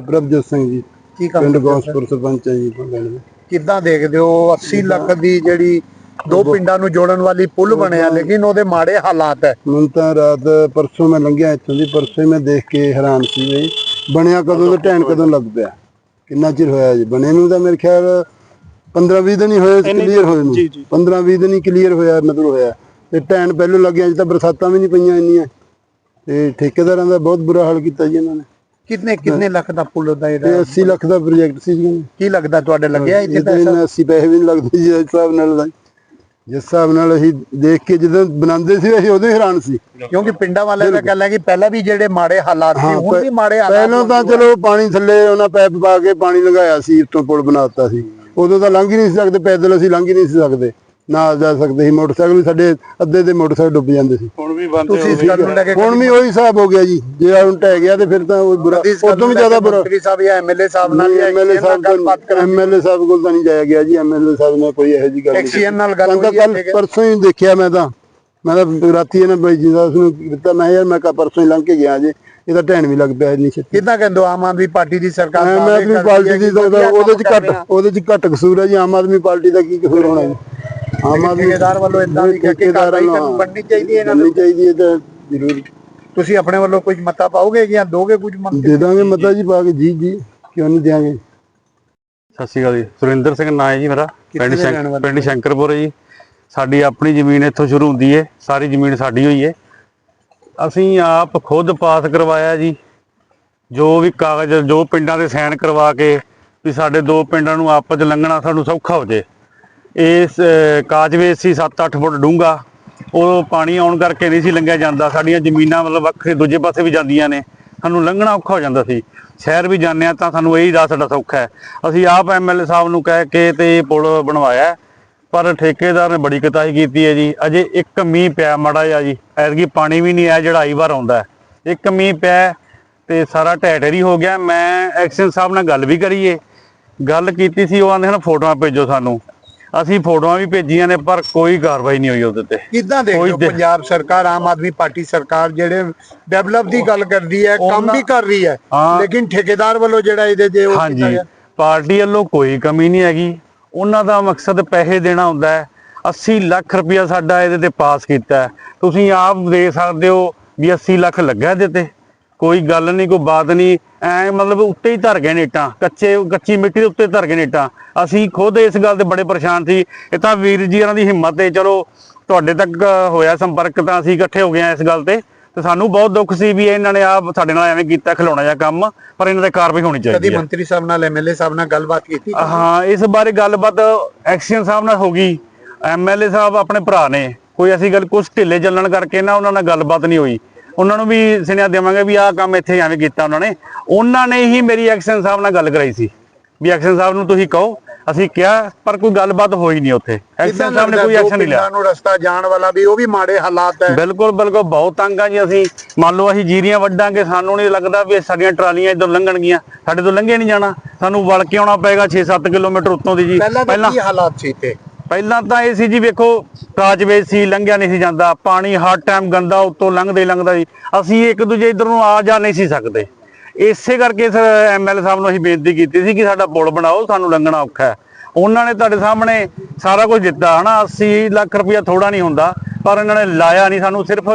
ਪ੍ਰਭਜੋਤ ਸਿੰਘ ਜੀ ਕੀ ਕੰਮ ਪਿੰਡ ਕਰਦੇ ਹੋ ਸਰ? ਗੌਸਪੁਰ ਸਰਪੰਚ ਹੈ ਜੀ ਪਿੰਡ ਦੇ ਕਿੱਦਾਂ ਦੇਖਦੇ ਹੋ? 80 ਲੱਖ ਦੀ ਜਿਹੜੀ ਦੋ ਪਿੰਡਾਂ ਨੂੰ ਜੋੜਨ ਵਾਲੀ ਪੁਲ ਬਣਿਆ ਲੇਕਿਨ ਉਹਦੇ ਮਾੜੇ ਹਾਲਾਤ ਹੈ। ਮੈਨੂੰ ਤਾਂ ਰਾਤ ਪਰਸੋਂ ਮੈਂ ਲੰਘਿਆ ਇੱਥੋਂ ਦੀ ਪਰਸੋਂ ਹੀ ਮੈਂ ਦੇਖ ਕੇ ਹੈਰਾਨ ਸੀ ਵੀ ਬਣਿਆ ਕਦੋਂ ਤੇ ਢਹਿਣ ਕਦੋਂ ਲੱਗ ਪਿਆ। ਕਿੰਨਾ ਚਿਰ ਹੋਇਆ ਜੀ? ਬਣੇ ਨੂੰ ਤਾਂ ਮੇਰੇ ਖਿਆਲ 15 20 ਦਿਨ ਹੀ ਹੋਏ ਕਲੀਅਰ ਹੋਏ ਨੂੰ। 15 20 ਦਿਨ ਹੀ ਕਲੀਅਰ ਹੋਇਆ ਮਤਲਬ ਹੋਇਆ। ਤੇ ਢਹਿਣ ਪਹਿਲੋਂ ਲੱਗਿਆ ਜੀ ਤਾਂ ਬਰਸਾਤਾਂ ਵੀ ਨਹੀਂ ਪਈਆਂ ਇੰਨੀਆਂ। ਤੇ ਠੇਕੇਦਾਰਾਂ ਦਾ ਬਹੁਤ ਬੁਰਾ ਹਾਲ ਕੀਤਾ ਜੀ ਇਹਨਾਂ ਨੇ। ਕਿੰਨੇ ਕਿੰਨੇ ਲੱਖ ਦਾ ਪੁਲ ਦਾ ਜਿਹੜਾ 80 ਲੱਖ ਦਾ ਪ੍ਰੋਜੈਕਟ ਸੀ ਜੀ। ਕੀ ਲੱਗਦਾ ਤੁਹਾਡੇ ਲੱਗਿਆ ਇੱਥੇ ਇਹ ਤਾਂ ਪੈਸਾ? ਇੰਨਾ 80 ਪੈਸੇ ਵੀ ਨਹੀਂ ਲੱਗਦੇ ਜੀ ਇਸ ਹਿਸਾਬ ਨਾਲ ਤਾਂ। ਜਿਸ ਹਿਸਾਬ ਨਾਲ ਅਸੀਂ ਦੇਖ ਕੇ ਜਦੋਂ ਬਣਾਉਂਦੇ ਸੀ ਅਸੀਂ ਉਦੋਂ ਹੈਰਾਨ ਸੀ। ਕਿਉਂਕਿ ਪਿੰਡਾਂ ਵਾਲਿਆਂ ਦਾ ਕਹਿਣਾ ਕਿ ਪਹਿਲਾਂ ਵੀ ਜਿਹੜੇ ਮਾੜੇ ਹਾਲਾਤ ਸੀ ਹੁਣ ਵੀ ਮਾੜੇ ਹਾਲਾਤ ਪਹਿਲਾਂ ਤਾਂ ਚਲੋ ਪਾਣੀ ਥੱਲੇ ਉਹਨਾਂ ਪੈਪ ਪਾ ਕੇ ਪਾਣੀ ਲਗਾਇਆ ਸੀ ਉੱਤੋਂ ਪੁਲ ਬਣਾਤਾ ਸੀ। ਉਦੋਂ ਤਾਂ ਲੰਘ ਹੀ ਨਹੀਂ ਸਕਦੇ ਪੈਦਲ ਅਸੀਂ ਲੰਘ ਹੀ ਨਹੀਂ ਸਕਦੇ। ਨਾ ਜਾ ਸਕਦੇ ਸੀ ਮੋਟਰਸਾਈਕਲ ਵੀ ਸਾਡੇ ਅੱਧੇ ਦੇ ਮੋਟਰਸਾਈਕਲ ਡੁੱਬ ਜਾਂਦੇ ਸੀ। ਹੁਣ ਵੀ ਬੰਦ ਤੁਸੀਂ ਇਸ ਗੱਲ ਨੂੰ ਲੈ ਕੇ ਹੁਣ ਵੀ ਉਹੀ ਹਿਸਾਬ ਹੋ ਗਿਆ ਜੀ। ਜੇ ਹੁਣ ਟਹਿ ਗਿਆ ਤੇ ਫਿਰ ਤਾਂ ਉਹ ਬੁਰਾ ਉਦੋਂ ਵੀ ਜ਼ਿਆਦਾ ਬੁਰਾ ਮੰਤਰੀ ਸਾਹਿਬ ਜਾਂ ਐਮਐਲਏ ਸਾਹਿਬ ਨਾਲ ਜਾਂ ਐਮਐਲਏ XCN ਨਾਲ ਸਾਹਿਬ ਗੱਲਬਾਤ ਕੋਲ ਐਮਐਲਏ ਸਾਹਿਬ ਕੋਲ ਤਾਂ ਨਹੀਂ ਜਾਇਆ ਗਿਆ ਜੀ। ਐਮਐਲਏ ਸਾਹਿਬ ਨੇ ਕੋਈ ਇਹੋ ਜੀ ਗੱਲ ਨਹੀਂ। ਐਕਸੀਐਨ ਨਾਲ ਗੱਲ ਮੈਂ ਤਾਂ ਹੋਈ ਹੈ। ਕੱਲ ਪਰਸੋਂ ਹੀ ਦੇਖਿਆ ਮੈਂ ਤਾਂ। ਮੈਂ ਤਾਂ ਰਾਤੀ ਇਹਨਾਂ ਬਾਈ ਜੀ ਦਾ ਉਸਨੂੰ ਦਿੱਤਾ ਮੈਂ ਕਿਹਾ ਯਾਰ ਮੈਂ ਕਾ ਪਰਸੋਂ ਹੀ ਲੰਘ ਕੇ ਗਿਆ ਜੇ। ਇਹਦਾ ਢਹਿਣ ਵੀ ਲੱਗ ਪਿਆ ਇੰਨੀ ਛੇਤੀ। ਕਿੱਦਾਂ ਕਹਿੰਦੇ ਆਮ ਆਦਮੀ ਪਾਰਟੀ ਦੀ ਸਰਕਾਰ ਆਮ ਆਦਮੀ ਪਾਰਟੀ ਦੀ ਉਹਦੇ ਚ ਕਰ ਘੱਟ। ਉਹਦੇ ਚ ਘੱਟ ਕਸੂਰ ਹੈ ਜੀ। ਆਮ ਆਦਮੀ ਪਾਰਟੀ ਦਾ ਕੀ ਕਸੂਰ ਹੋਣਾ ਜੀ? ਆਮ ਆਦਮੀ ਠੇਕੇਦਾਰ ਵੱਲੋਂ ਵੀ ਕਹਿ ਕੇ ਕਾਰਵਾਈ ਕਰਨ- ਬਣਨੀ ਚਾਹੀਦੀ ਹੈ ਇਹਨਾਂ ਬਣਨੀ ਚਾਹੀਦੀ ਹੈ ਤਾਂ ਜ਼ਰੂਰ। ਤੁਸੀਂ ਆਪਣੇ ਵੱਲੋਂ ਕੁਝ ਮਤਾ ਪਾਓਗੇ ਜਾਂ ਦੋਗੇ ਕੁਝ ਮਤ ਦੇ ਦਾਂਗੇ ਮਤਾ ਜੀ ਪਾ ਕੇ ਜੀ ਜੀ। ਕਿਉਂ ਨਹੀਂ ਦਿਆਂਗੇ? ਸਤਿ ਸ਼੍ਰੀ ਅਕਾਲ ਜੀ। ਸੁਰਿੰਦਰ ਸਿੰਘ ਨਾਂ ਹੈ ਜੀ ਮੇਰਾ। ਪਿੰਡ ਦੇ ਪਿੰਡ ਸ਼ੰਕਰਪੁਰ ਜੀ। ਸਾਡੀ ਆਪਣੀ ਜ਼ਮੀਨ ਇੱਥੋਂ ਸ਼ੁਰੂ ਹੁੰਦੀ ਹੈ। ਸਾਰੀ ਜ਼ਮੀਨ ਸਾਡੀ ਹੋਈ ਹੈ। ਅਸੀਂ ਆਪ ਖੁਦ ਪਾਸ ਕਰਵਾਇਆ ਜੀ। ਜੋ ਵੀ ਕਾਗਜ਼ ਜੋ ਪਿੰਡਾਂ ਦੇ ਸਾਈਨ ਕਰਵਾ ਕੇ ਵੀ ਸਾਡੇ ਦੋ ਪਿੰਡਾਂ ਨੂੰ ਆਪਸ 'ਚ ਲੰਘਣਾ ਸਾਨੂੰ ਸੌਖਾ ਹੋ ਜੇ। ਇਸ ਕਾਜਵੇ ਸੀ 7-8 ਫੁੱਟ ਡੂੰਘਾ। ਉਹ ਪਾਣੀ ਆਉਣ ਕਰਕੇ ਨਹੀਂ ਸੀ ਲੰਘਿਆ ਜਾਂਦਾ। ਸਾਡੀਆਂ ਜ਼ਮੀਨਾਂ ਮਤਲਬ ਵੱਖਰੇ ਦੂਜੇ ਪਾਸੇ ਵੀ ਜਾਂਦੀਆਂ ਨੇ। ਸਾਨੂੰ ਲੰਘਣਾ ਔਖਾ ਹੋ ਜਾਂਦਾ ਸੀ। ਸ਼ਹਿਰ ਵੀ ਜਾਂਦੇ ਆ ਤਾਂ ਸਾਨੂੰ ਇਹੀ ਦਾ ਸਾਡਾ ਸੌਖਾ ਹੈ। ਅਸੀਂ ਆਪ ਐਮਐਲਏ ਸਾਹਿਬ ਨੂੰ ਕਹਿ ਕੇ ਤੇ ਇਹ ਪੁਲ ਬਣਵਾਇਆ ਪਰ ਠੇਕੇਦਾਰ ਨੇ ਬੜੀ ਕਤਾਈ ਕੀਤੀ ਹੈ ਜੀ। ਅਜੇ ਇੱਕ ਮੀਂਹ ਪਿਆ ਮੜਾ ਜਿਹਾ ਜੀ। ਐਤਕੀ ਪਾਣੀ ਵੀ ਨਹੀਂ ਆਇਆ ਜਿਹੜਾ ਆਈ ਵਾਰ ਆਉਂਦਾ ਇੱਕ ਮੀਂਹ ਪਿਆ ਤੇ ਸਾਰਾ ਢਹਿ ਢੇਰੀ ਹੋ ਗਿਆ। ਮੈਂ ਐਕਸ਼ਨ ਸਾਹਿਬ ਨਾਲ ਗੱਲ ਵੀ ਕਰੀਏ। ਗੱਲ ਕੀਤੀ ਸੀ, ਉਹ ਆਂਦੇ ਹਨ, ਫੋਟੋਆਂ ਭੇਜੋ ਸਾਨੂੰ। ਅਸੀਂ ਫੋਟੋਆਂ ਵੀ ਭੇਜੀਆਂ ਨੇ ਪਰ ਕੋਈ ਕਾਰਵਾਈ ਨਹੀਂ ਹੋਈ ਉਹਦੇ ਤੇ। ਕਿੱਦਾਂ ਦੇਖਦੇ ਹੋ ਪੰਜਾਬ ਸਰਕਾਰ ਆਮ ਆਦਮੀ ਪਾਰਟੀ ਸਰਕਾਰ ਜਿਹੜੇ ਡਿਵੈਲਪ ਦੀ ਗੱਲ ਕਰਦੀ ਹੈ ਕੰਮ ਵੀ ਕਰ ਰਹੀ ਹੈ। ਲੇਕਿਨ ਠੇਕੇਦਾਰ ਵੱਲੋਂ ਜਿਹੜਾ ਇਹਦੇ ਜੇ ਉਹ ਕੀਤਾ ਗਿਆ। ਪਾਰਟੀ ਵੱਲੋਂ ਕੋਈ ਕਮੀ ਨਹੀਂ ਹੈਗੀ। ਉਹਨਾਂ ਦਾ ਮਕਸਦ ਪੈਸੇ ਦੇਣਾ ਹੁੰਦਾ ਹੈ। 80 ਲੱਖ ਰੁਪਇਆ ਸਾਡਾ ਇਹਦੇ ਤੇ ਪਾਸ ਕੀਤਾ। ਤੁਸੀਂ ਆਪ ਦੇਖ ਸਕਦੇ ਹੋ ਵੀ 80 ਲੱਖ ਲੱਗਾ ਇਹਦੇ ਤੇ। ਕੋਈ ਗੱਲ ਨਹੀਂ ਕੋਈ ਬਾਤ ਨਹੀਂ। ਐ ਮਤਲਬ ਉੱਤੇ ਹੀ ਧਰ ਗਏ ਨੇ ਇੱਟਾਂ ਕੱਚੇ ਕੱਚੀ ਮਿੱਟੀ ਦੇ ਉੱਤੇ ਧਰ ਗਏ ਨੇ ਇੱਟਾਂ ਅਸੀਂ ਖੁਦ ਇਸ ਗੱਲ ਤੇ ਬੜੇ ਪਰੇਸ਼ਾਨ ਸੀ। ਇਹ ਤਾਂ ਵੀਰ ਜੀ ਇਹਨਾਂ ਦੀ ਹਿੰਮਤ ਹੈ ਚਲੋ ਤੁਹਾਡੇ ਤੱਕ ਹੋਇਆ ਸੰਪਰਕ ਤਾਂ ਅਸੀਂ ਇਕੱਠੇ ਹੋ ਗਏ ਆ ਇਸ ਗੱਲ ਤੇ। ਤੇ ਸਾਨੂੰ ਬਹੁਤ ਦੁੱਖ ਸੀ ਵੀ ਇਹਨਾਂ ਨੇ ਆ ਸਾਡੇ ਨਾਲ ਐਵੇਂ ਕੀਤਾ ਖਿਲਾਉਣਾ ਜਿਹਾ ਕੰਮ ਪਰ ਇਹਨਾਂ ਤੇ ਕਾਰਵਾਈ ਹੋਣੀ ਕਦੀ ਚਾਹੀਦੀ ਹੈ। ਮੰਤਰੀ ਸਾਹਿਬ ਨਾਲ ਐਮਐਲਏ ਸਾਹਿਬ ਨਾਲ ਗੱਲਬਾਤ ਕੀਤੀ ਹਾਂ ਇਸ ਬਾਰੇ ਗੱਲਬਾਤ ਐਕਸ਼ਨ ਸਾਹਿਬ ਨਾਲ ਹੋ ਗਈ। ਐਮਐਲਏ ਸਾਹਿਬ ਆਪਣੇ ਭਰਾ ਨੇ। ਕੋਈ ਐਸੀ ਗੱਲ ਕੁਝ ਢਿੱਲੇ ਚੱਲਣ ਕਰਕੇ ਨਾ ਉਹਨਾਂ ਨਾਲ ਗੱਲਬਾਤ ਨਹੀਂ ਹੋਈ। ਉਹਨਾਂ ਨੂੰ ਵੀ ਸੁਨੇਹਾ ਦੇਵਾਂਗੇ ਵੀ ਆਹ ਕੰਮ ਇੱਥੇ ਐਵੇਂ ਕੀਤਾ ਉਹਨਾਂ ਨੇ। ਉਹਨਾਂ ਨੇ ਹੀ ਮੇਰੀ ਐਕਸ਼ਨ ਸਾਹਿਬ ਨਾਲ ਗੱਲ ਕਰਾਈ ਸੀ ਵੀ ਐਕਸ਼ਨ ਸਾਹਿਬ ਨੂੰ ਤੁਸੀਂ ਕਹੋ। ਅਸੀਂ ਕਿਹਾ ਪਰ ਕੋਈ ਗੱਲਬਾਤ ਹੋਈ ਨਹੀਂ ਉੱਥੇ। ਐਕਸ਼ਨ ਸਾਹਿਬ ਨੇ ਕੋਈ ਐਕਸ਼ਨ ਨਹੀਂ ਲਿਆ। ਨੂੰ ਰਸਤਾ ਜਾਣ ਵਾਲਾ ਵੀ ਉਹ ਵੀ ਮਾੜੇ ਹਾਲਾਤ ਹੈ। ਬਿਲਕੁਲ ਬਿਲਕੁਲ ਬਹੁਤ ਤੰਗ ਆ ਜੀ ਅਸੀਂ। ਮੰਨ ਲਓ ਅਸੀਂ ਜੀਰੀਆਂ ਵੱਢਾਂਗੇ ਸਾਨੂੰ ਨਹੀਂ ਲੱਗਦਾ ਵੀ ਸਾਡੀਆਂ ਟਰਾਲੀਆਂ ਇਧਰ ਲੰਘਣਗੀਆਂ। ਸਾਡੇ ਤੋਂ ਲੰਘੇ ਨਹੀਂ ਜਾਣਾ। ਸਾਨੂੰ ਵਲ ਕੇ ਆਉਣਾ ਪਏਗਾ 6-7 ਕਿਲੋਮੀਟਰ ਉੱਤੋਂ ਦੀ ਜੀ। ਪਹਿਲਾਂ ਕੀ ਹਾਲਾਤ ਸੀ ਤੇ ਪਹਿਲਾਂ ਤਾਂ ਇਹ ਸੀ ਜੀ, ਵੇਖੋ ਕਾਜਵੇਜ ਸੀ, ਲੰਘਿਆ ਨਹੀਂ ਸੀ ਜਾਂਦਾ। ਪਾਣੀ ਹਰ ਟਾਈਮ ਗੰਦਾ ਉੱਤੋਂ ਲੰਘਦੇ ਲੰਘਦਾ ਜੀ ਅਸੀਂ ਇੱਕ ਦੂਜੇ ਇਧਰ ਨੂੰ ਆ ਜਾ ਨਹੀਂ ਸੀ ਸਕਦੇ। ਇਸੇ ਕਰਕੇ ਸਰ ਐਮਐਲ ਸਾਹਿਬ ਨੂੰ ਅਸੀਂ ਬੇਨਤੀ ਕੀਤੀ ਸੀ ਕਿ ਸਾਡਾ ਪੁਲ ਬਣਾਓ, ਸਾਨੂੰ ਲੰਘਣਾ ਔਖਾ ਹੈ। ਉਹਨਾਂ ਨੇ ਤੁਹਾਡੇ ਸਾਹਮਣੇ ਸਾਰਾ ਕੁਝ ਦਿੱਤਾ। ਹਨਾ 80 ਲੱਖ ਰੁਪਇਆ ਥੋੜਾ ਨਹੀਂ ਹੁੰਦਾ, ਪਰ ਇਹਨਾਂ ਨੇ ਲਾਇਆ ਨਹੀਂ। ਸਾਨੂੰ ਸਿਰਫ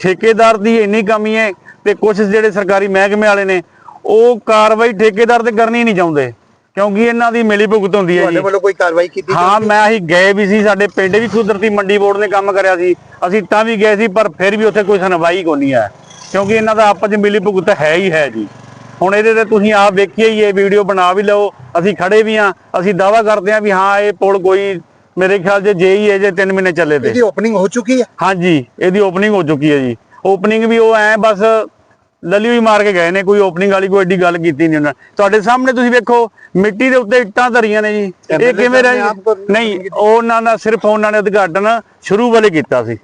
ਠੇਕੇਦਾਰ ਦੀ ਇੰਨੀ ਕਮੀ ਹੈ ਤੇ ਕੁਝ ਜਿਹੜੇ ਸਰਕਾਰੀ ਮਹਿਕਮੇ ਵਾਲੇ ਨੇ, ਉਹ ਕਾਰਵਾਈ ਠੇਕੇਦਾਰ ਤੇ ਕਰਨੀ ਨਹੀਂ ਚਾਹੁੰਦੇ। ਕਿਉਂਕਿ ਇਹਨਾਂ ਦੀ ਮਿਲੀ ਭੁਗਤ ਹੁੰਦੀ ਹੈ ਤੁਹਾਡੇ ਜੀ। ਵੱਲੋਂ ਕੋਈ ਕਾਰਵਾਈ ਕੀਤੀ ਹਾਂ ਮੈਂ ਅਸੀਂ ਗਏ ਵੀ ਸੀ ਸਾਡੇ ਪਿੰਡ ਵੀ ਕੁਦਰਤੀ ਮੰਡੀ ਬੋਰਡ ਨੇ ਕੰਮ ਕਰਿਆ ਸੀ। ਅਸੀਂ ਤਾਂ ਵੀ ਗਏ ਸੀ ਪਰ ਫਿਰ ਵੀ ਉੱਥੇ ਕੋਈ ਸੁਣਵਾਈ ਕੋਈ ਨਹੀਂ ਹੈ। ਕਿਉਂਕਿ ਇਹਨਾਂ ਦਾ ਆਪਸ ਵਿੱਚ ਮਿਲੀ ਭੁਗਤ ਹੈ ਹੀ ਹੈ ਜੀ। ਹੁਣ ਇਹਦੇ ਤੇ ਤੁਸੀਂ ਆਪ ਵੇਖਿਆ ਹੀ ਇਹ ਵੀਡੀਓ ਬਣਾ ਵੀ ਲਓ। ਅਸੀਂ ਖੜੇ ਵੀ ਆ ਅਸੀਂ ਦਾਵਾ ਕਰਦੇ ਆ ਵੀ ਹਾਂ ਇਹ ਪੁਲ ਕੋਈ ਮੇਰੇ ਖਿਆਲ 'ਚ ਜੇ ਹੀ ਹੈ ਜੇ 3 ਮਹੀਨੇ ਚੱਲੇ ਤੇ। ਇਹਦੀ ਓਪਨਿੰਗ ਹੋ ਚੁੱਕੀ ਹੈ? ਹਾਂਜੀ ਇਹਦੀ ਓਪਨਿੰਗ ਹੋ ਚੁੱਕੀ ਹੈ ਜੀ। ਓਪਨਿੰਗ ਵੀ ਉਹ ਐ ਬਸ ਲੱਲੀ ਹੋਈ ਮਾਰ ਕੇ ਗਏ ਨੇ ਕੋਈ ਓਪਨਿੰਗ ਵਾਲੀ ਕੋਈ ਐਡੀ ਗੱਲ ਕੀਤੀ ਨਹੀਂ ਉਹਨਾਂ। ਤੁਹਾਡੇ ਸਾਹਮਣੇ ਤੁਸੀਂ ਵੇਖੋ ਮਿੱਟੀ ਦੇ ਉੱਤੇ ਇੱਟਾਂ ਧਰੀਆਂ ਨੇ ਜੀ। ਇਹ ਕਿਵੇਂ ਰਹਿ ਨਹੀਂ ਉਹਨਾਂ ਦਾ ਸਿਰਫ ਉਹਨਾਂ ਨੇ ਉਦਘਾਟਨ ਸ਼ੁਰੂ ਵਾਲੇ ਕੀਤਾ ਸੀ।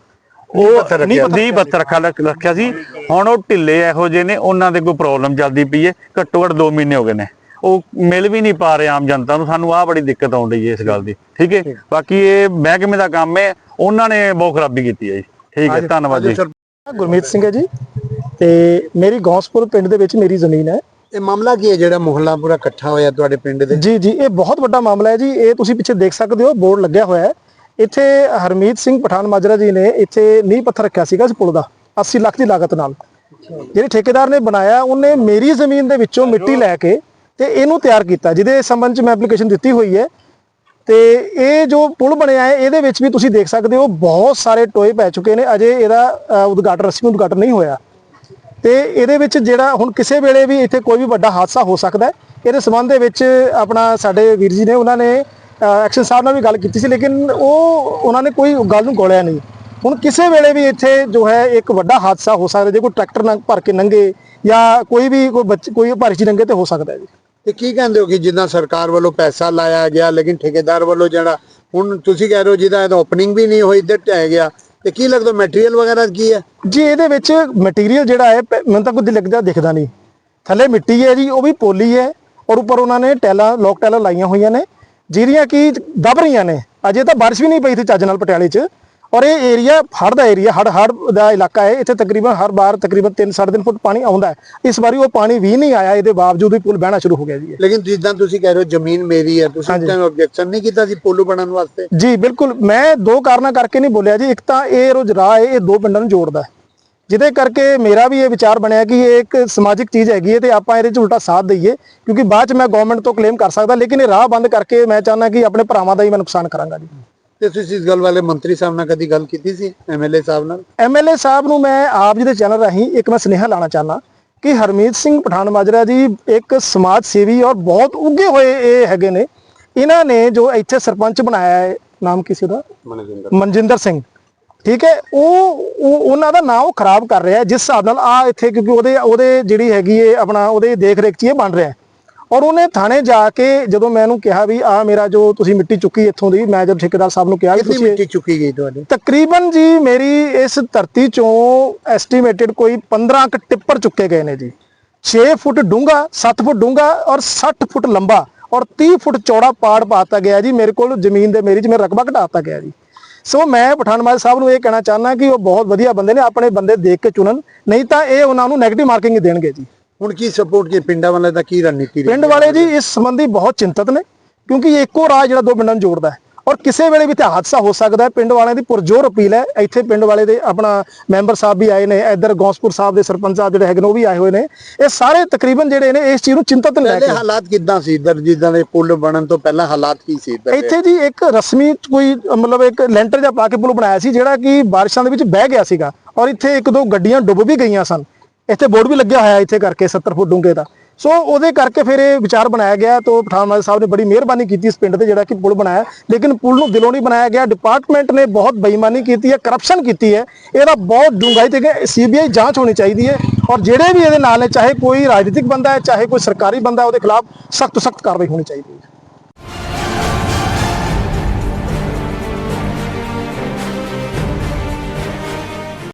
ਉਹ ਨਹੀਂ। ਦੀ ਪੱਥਰ ਰੱਖਿਆ ਸੀ। ਹੁਣ ਉਹ ਢਿੱਲੇ ਇਹੋ ਜਿਹੇ ਨੇ ਉਹਨਾਂ ਦੇ ਕੋਈ ਪ੍ਰੋਬਲਮ ਚੱਲਦੀ ਪਈ ਹੈ ਘੱਟੋ ਘੱਟ 2 ਮਹੀਨੇ ਹੋ ਗਏ ਨੇ। ਉਹ ਮਿਲ ਵੀ ਨਹੀਂ ਪਾ ਰਹੇ ਆਮ ਜਨਤਾ ਨੂੰ। ਸਾਨੂੰ ਆਹ ਬੜੀ ਦਿੱਕਤ ਆਉਣ ਡਈ ਹੈ ਇਸ ਗੱਲ ਦੀ। ਠੀਕ ਹੈ ਬਾਕੀ ਇਹ ਮਹਿਕਮੇ ਦਾ ਕੰਮ ਹੈ ਉਹਨਾਂ ਨੇ ਬਹੁਤ ਖਰਾਬੀ ਕੀਤੀ ਹੈ ਜੀ। ਠੀਕ ਹੈ ਧੰਨਵਾਦ ਜੀ। ਗੁਰਮੀਤ ਸਿੰਘ ਹੈ ਜੀ। ਤੇ ਮੇਰੀ ਗੌਸਪੁਰ ਪਿੰਡ ਦੇ ਵਿੱਚ ਮੇਰੀ ਜ਼ਮੀਨ ਹੈ। ਇਹ ਮਾਮਲਾ ਕੀ ਹੈ ਜਿਹੜਾ ਮੁਹੱਲਾ ਪੂਰਾ ਇਕੱਠਾ ਹੋਇਆ ਤੁਹਾਡੇ ਪਿੰਡ ਦੇ? ਜੀ ਜੀ ਇਹ ਬਹੁਤ ਵੱਡਾ ਮਾਮਲਾ ਹੈ ਜੀ। ਇਹ ਤੁਸੀਂ ਪਿੱਛੇ ਦੇਖ ਸਕਦੇ ਹੋ ਬੋਰਡ ਲੱਗਿਆ ਹੋਇਆ ਹੈ। ਇੱਥੇ ਹਰਮੀਤ ਸਿੰਘ ਪਠਾਨ ਮਾਜਰਾ ਜੀ ਨੇ ਇੱਥੇ ਨੀਂਹ ਪੱਥਰ ਰੱਖਿਆ ਸੀਗਾ ਇਸ ਪੁਲ ਦਾ 80 ਲੱਖ ਦੀ ਲਾਗਤ ਨਾਲ। ਜਿਹੜੇ ਠੇਕੇਦਾਰ ਨੇ ਬਣਾਇਆ ਉਹਨੇ ਮੇਰੀ ਜ਼ਮੀਨ ਦੇ ਵਿੱਚੋਂ ਮਿੱਟੀ ਲੈ ਕੇ ਤੇ ਇਹਨੂੰ ਤਿਆਰ ਕੀਤਾ ਜਿਹਦੇ ਸੰਬੰਧ ਚ ਮੈਂ ਐਪਲੀਕੇਸ਼ਨ ਦਿੱਤੀ ਹੋਈ ਹੈ। ਤੇ ਇਹ ਜੋ ਪੁਲ ਬਣਿਆ ਹੈ ਇਹਦੇ ਵਿੱਚ ਵੀ ਤੁਸੀਂ ਦੇਖ ਸਕਦੇ ਹੋ ਬਹੁਤ ਸਾਰੇ ਟੋਏ ਪੈ ਚੁੱਕੇ ਨੇ। ਅਜੇ ਇਹਦਾ ਉਦਘਾਟਨ ਰਸਮੀ ਉਦਘਾਟਨ ਨਹੀਂ ਹੋਇਆ। ਤੇ ਇਹਦੇ ਵਿੱਚ ਜਿਹੜਾ ਹੁਣ ਕਿਸੇ ਵੇਲੇ ਵੀ ਇੱਥੇ ਕੋਈ ਵੀ ਵੱਡਾ ਹਾਦਸਾ ਹੋ ਸਕਦਾ ਇਹਦੇ ਸੰਬੰਧ ਦੇ ਵਿੱਚ ਆਪਣਾ ਸਾਡੇ ਵੀਰ ਜੀ ਨੇ, ਉਹਨਾਂ ਨੇ ਐਕਸ਼ਨ ਸਾਹਿਬ ਨਾਲ ਵੀ ਗੱਲ ਕੀਤੀ ਸੀ, ਲੇਕਿਨ ਉਹ, ਉਹਨਾਂ ਨੇ ਕੋਈ ਗੱਲ ਨੂੰ ਗੋਲਿਆ ਨਹੀਂ। ਹੁਣ ਕਿਸੇ ਵੇਲੇ ਵੀ ਇੱਥੇ ਜੋ ਹੈ ਇੱਕ ਵੱਡਾ ਹਾਦਸਾ ਹੋ ਸਕਦਾ, ਜੇ ਕੋਈ ਟਰੈਕਟਰ ਨਾਲ ਭਰ ਕੇ ਲੰਘੇ ਜਾਂ ਕੋਈ ਵੀ ਕੋਈ ਬੱਚ, ਕੋਈ ਭਾਰੀ ਚੀਜ਼ ਲੰਘੇ ਤੇ ਹੋ ਸਕਦਾ ਜੀ। ਤੇ ਕੀ ਕਹਿੰਦੇ ਹੋ ਕਿ ਜਿੱਦਾਂ ਸਰਕਾਰ ਵੱਲੋਂ ਪੈਸਾ ਲਾਇਆ ਗਿਆ, ਲੇਕਿਨ ਠੇਕੇਦਾਰ ਵੱਲੋਂ ਜਿਹੜਾ, ਹੁਣ ਤੁਸੀਂ ਕਹਿ ਰਹੇ ਹੋ ਜਿਹਦਾ ਇਹਦਾ ਓਪਨਿੰਗ ਵੀ ਨਹੀਂ ਹੋਈ, ਇੱਧਰ ਟਹਿ ਗਿਆ ਤੇ ਕੀ ਲੱਗਦਾ ਮਟੀਰੀਅਲ ਵਗੈਰਾ ਕੀ ਹੈ? ਜੀ, ਇਹਦੇ ਵਿੱਚ ਮਟੀਰੀਅਲ ਜਿਹੜਾ ਹੈ, ਪ- ਮੈਨੂੰ ਤਾਂ ਕੁਝ ਲੱਗਦਾ ਦਿਖਦਾ ਨਹੀਂ। ਥੱਲੇ ਮਿੱਟੀ ਹੈ ਜੀ, ਉਹ ਵੀ ਪੋਲੀ ਹੈ ਔਰ ਉੱਪਰ ਉਹਨਾਂ ਨੇ ਟੈਲਾਂ ਲੋਕ ਟੈਲਾਂ ਲਾਈਆਂ ਹੋਈਆਂ ਨੇ ਜਿਹੜੀਆਂ ਕਿ ਦਬ ਰਹੀਆਂ ਨੇ। ਅਜੇ ਤਾਂ ਬਾਰਿਸ਼ ਵੀ ਨਹੀਂ ਪਈ ਸੀ ਚੱਜ ਨਾਲ ਪਟਿਆਲੇ 'ਚ। ਔਰ ਇਹ ਏਰੀਆ ਹੜ੍ਹ ਦਾ ਏਰੀਆ ਹੜ ਹੜ ਦਾ ਇਲਾਕਾ ਹੈ। ਇੱਥੇ ਤਕਰੀਬਨ ਹਰ ਵਾਰ ਤਕਰੀਬਨ 3-3.5 ਫੁੱਟ ਪਾਣੀ ਆਉਂਦਾ ਹੈ। ਇਸ ਵਾਰੀ ਉਹ ਪਾਣੀ ਵੀ ਨਹੀਂ ਆਇਆ ਇਹਦੇ ਬਾਵਜੂਦ ਵੀ ਪੁਲ ਬਹਿਣਾ ਸ਼ੁਰੂ ਹੋ ਗਿਆ ਜੀ। ਲੇਕਿਨ ਜਿੱਦਾਂ ਤੁਸੀਂ ਕਹਿ ਰਹੇ ਹੋ ਜ਼ਮੀਨ ਮੇਰੀ ਹੈ ਤੁਸੀਂ ਤਾਂ ਆਬਜੈਕਸ਼ਨ ਨਹੀਂ ਕੀਤਾ ਸੀ ਪੁੱਲ ਬਣਨ ਵਾਸਤੇ? ਜੀ ਬਿਲਕੁਲ। ਮੈਂ ਦੋ ਕਾਰਨਾਂ ਕਰਕੇ ਨਹੀਂ ਬੋਲਿਆ ਜੀ। ਇੱਕ ਤਾਂ ਇਹ ਰੋਜ਼ ਰਾਹ ਹੈ ਇਹ ਦੋ ਪਿੰਡਾਂ ਨੂੰ ਜੋੜਦਾ ਹੈ। ਜਿਹਦੇ ਕਰਕੇ ਮੇਰਾ ਵੀ ਇਹ ਵਿਚਾਰ ਬਣਿਆ ਕਿ ਇਹ ਇੱਕ ਸਮਾਜਿਕ ਚੀਜ਼ ਹੈਗੀ ਹੈ ਤੇ ਆਪਾਂ ਇਹਦੇ 'ਚ ਉਲਟਾ ਸਾਥ ਦਈਏ ਕਿਉਂਕਿ ਬਾਅਦ 'ਚ ਮੈਂ ਗਵਰਨਮੈਂਟ ਤੋਂ ਕਲੇਮ ਕਰ ਸਕਦਾ ਲੇਕਿਨ ਇਹ ਰਾਹ ਬੰਦ ਕਰਕੇ ਮੈਂ ਚਾਹੁੰਦਾ ਕਿ ਆਪਣੇ ਭਰਾਵਾਂ ਦਾ ਹੀ ਮੈਂ ਨੁਕਸਾਨ ਕਰਾਂਗਾ ਜੀ। ਤੇ ਤੁਸੀਂ ਇਸ ਗੱਲ ਵਾਲੇ ਮੰਤਰੀ ਸਾਹਿਬ ਨਾਲ ਕਦੀ ਗੱਲ ਕੀਤੀ ਸੀ ਐਮਐਲਏ ਸਾਹਿਬ ਨਾਲ? ਐਮਐਲਏ ਸਾਹਿਬ ਨੂੰ ਮੈਂ ਆਪ ਜੀ ਦੇ ਚੈਨਲ ਰਾਹੀਂ ਇੱਕ ਮੈਂ ਸੁਨੇਹਾ ਲਾਣਾ ਚਾਹਨਾ ਕਿ ਹਰਮੀਤ ਸਿੰਘ ਪਠਾਨ ਮਾਜਰਾ ਜੀ ਇੱਕ ਸਮਾਜ ਸੇਵੀ ਔਰ ਬਹੁਤ ਉੱਗੇ ਹੋਏ ਇਹ ਹੈਗੇ ਨੇ। ਇਹਨਾਂ ਨੇ ਜੋ ਇੱਥੇ ਸਰਪੰਚ ਬਣਾਇਆ ਹੈ ਨਾਮ ਕਿਸੇ ਦਾ ਮਨਜਿੰਦਰ। ਸਿੰਘ। ਠੀਕ ਹੈ ਉਹ ਉਹ- ਉਹਨਾਂ ਦਾ ਨਾਮ ਉਹ ਖਰਾਬ ਕਰ ਰਿਹਾ ਜਿਸ ਹਿਸਾਬ ਨਾਲ ਆ ਇੱਥੇ ਕਿਉਂਕਿ ਉਹਦੇ ਉਹਦੇ ਜਿਹੜੀ ਹੈਗੀ ਹੈ ਆਪਣਾ ਉਹਦੇ ਦੇਖ ਰੇਖ ਚ ਇਹ ਬਣ ਰਿਹਾ। ਔਰ ਉਹਨੇ ਥਾਣੇ ਜਾ ਕੇ ਜਦੋਂ ਮੈਂ ਉਹਨੂੰ ਕਿਹਾ ਵੀ ਆ ਮੇਰਾ ਜੋ ਤੁਸੀਂ ਮਿੱਟੀ ਚੁੱਕੀ ਇੱਥੋਂ ਦੀ ਮੈਂ ਜਦ ਠੇਕੇਦਾਰ ਸਾਹਿਬ ਨੂੰ ਕਿਹਾ ਕਿੰਨੀ ਤੁਸੀਂ ਮਿੱਟੀ ਚੁੱਕੀ ਗਈ ਤੁਹਾਡੀ? ਤਕਰੀਬਨ ਜੀ ਮੇਰੀ ਇਸ ਧਰਤੀ ਚੋਂ ਐਸਟੀਮੇਟਡ ਕੋਈ 15 ਕ ਟਿੱਪਰ ਚੁੱਕੇ ਗਏ ਨੇ ਜੀ। 6 ਫੁੱਟ ਡੂੰਘਾ 7 ਫੁੱਟ ਡੂੰਘਾ ਔਰ 60 ਫੁੱਟ ਲੰਬਾ ਔਰ 30 ਫੁੱਟ ਚੌੜਾ ਪਾੜ ਪਾਤਾ ਗਿਆ ਜੀ ਮੇਰੇ ਕੋਲ ਜ਼ਮੀਨ ਦੇ ਮੇਰੀ ਚ ਮੇਰਾ ਰਕਬਾ ਘਟਾਤਾ ਗਿਆ ਜੀ। ਸੋ ਮੈਂ ਪਠਾਨ ਮਾਜਰਾ ਸਾਹਿਬ ਨੂੰ ਇਹ ਕਹਿਣਾ ਚਾਹੁੰਦਾ ਕਿ ਉਹ ਬਹੁਤ ਵਧੀਆ ਬੰਦੇ ਨੇ ਆਪਣੇ ਬੰਦੇ ਦੇਖ ਕੇ ਚੁਣਨ ਨਹੀਂ ਤਾਂ ਇਹ ਉਹਨਾਂ ਨੂੰ 네ਗੇਟਿਵ ਮਾਰਕਿੰਗ ਹੀ ਦੇਣਗੇ ਜੀ। ਹੁਣ ਕੀ ਸਪੋਰਟ ਕੀ ਪਿੰਡਾਂ ਵਾਲੇ ਦਾ ਕੀ ਰਣਨੀਤੀ ਰਹੀ ਪਿੰਡ ਵਾਲੇ ਜੀ ਇਸ ਸੰਬੰਧੀ ਬਹੁਤ ਚਿੰਤਤ ਨੇ ਕਿਉਂਕਿ ਇਹ ਇੱਕੋ ਰਾਹ ਜਿਹੜਾ ਦੋ ਪਿੰਡਾਂ ਨੂੰ ਜੋੜਦਾ ਹੈ। ਔਰ ਕਿਸੇ ਵੇਲੇ ਵੀ ਤੇ ਹਾਦਸਾ ਹੋ ਸਕਦਾ ਹੈ ਪਿੰਡ ਵਾਲਿਆਂ ਦੀ ਪੁਰਜੋਰ ਅਪੀਲ ਹੈ। ਇੱਥੇ ਪਿੰਡ ਵਾਲੇ ਦੇ ਆਪਣਾ ਮੈਂਬਰ ਸਾਹਿਬ ਵੀ ਆਏ ਨੇ ਇੱਧਰ ਗੌਸਪੁਰ ਸਾਹਿਬ ਦੇ ਸਰਪੰਚ ਸਾਹਿਬ ਜਿਹੜੇ ਹੈਗੇ ਨੇ ਉਹ ਵੀ ਆਏ ਹੋਏ ਨੇ। ਇਹ ਸਾਰੇ ਤਕਰੀਬਨ ਜਿਹੜੇ ਨੇ ਇਸ ਚੀਜ਼ ਨੂੰ ਚਿੰਤਤ ਲੈ ਪਹਿਲੇ ਕੇ ਹਾਲਾਤ ਕਿੱਦਾਂ ਸੀ ਇੱਧਰ ਜਿੱਦਾਂ ਦੇ ਪੁੱਲ ਬਣਨ ਤੋਂ ਪਹਿਲਾਂ ਹਾਲਾਤ ਕੀ ਸੀ ਇੱਧਰ? ਇੱਥੇ ਜੀ ਇੱਕ ਰਸਮੀ ਕੋਈ ਮਤਲਬ ਇੱਕ ਲੈਂਟਰ ਜਿਹਾ ਪਾ ਕੇ ਪੁਲ ਬਣਾਇਆ ਸੀ ਜਿਹੜਾ ਕਿ ਬਾਰਿਸ਼ਾਂ ਦੇ ਵਿੱਚ ਬਹਿ ਗਿਆ ਸੀਗਾ। ਔਰ ਇੱਥੇ ਇੱਕ ਦੋ ਗੱਡੀਆਂ ਡੁੱਬ ਵੀ ਗਈਆਂ ਸਨ। ਇੱਥੇ ਬੋਰਡ ਵੀ ਲੱਗਿਆ ਹੋਇਆ ਇੱਥੇ ਕਰਕੇ 70 ਫੁੱਟ ਡੂੰਘੇ ਦਾ। ਸੋ ਉਹਦੇ ਕਰਕੇ ਫਿਰ ਇਹ ਵਿਚਾਰ ਬਣਾਇਆ ਗਿਆ ਤੋਂ ਪਠਾਨ ਮਾਜਰਾ ਸਾਹਿਬ ਨੇ ਬੜੀ ਮਿਹਰਬਾਨੀ ਕੀਤੀ ਇਸ ਪਿੰਡ ਤੇ ਜਿਹੜਾ ਕਿ ਪੁਲ ਬਣਾਇਆ। ਲੇਕਿਨ ਪੁਲ ਨੂੰ ਦਿਲੋਂ ਨਹੀਂ ਬਣਾਇਆ ਗਿਆ। ਡਿਪਾਰਟਮੈਂਟ ਨੇ ਬਹੁਤ ਬੇਈਮਾਨੀ ਕੀਤੀ ਹੈ ਕਰਪਸ਼ਨ ਕੀਤੀ ਹੈ। ਇਹਦਾ ਬਹੁਤ ਡੂੰਘਾਈ ਤੇ ਸੀਬੀਆਈ ਜਾਂਚ ਹੋਣੀ ਚਾਹੀਦੀ ਹੈ ਔਰ ਜਿਹੜੇ ਵੀ ਇਹਦੇ ਨਾਲ ਨੇ, ਚਾਹੇ ਕੋਈ ਰਾਜਨੀਤਿਕ ਬੰਦਾ ਹੈ, ਚਾਹੇ ਕੋਈ ਸਰਕਾਰੀ ਬੰਦਾ ਉਹਦੇ ਖਿਲਾਫ ਸਖਤ ਸਖਤ ਕਾਰਵਾਈ ਹੋਣੀ ਚਾਹੀਦੀ ਹੈ।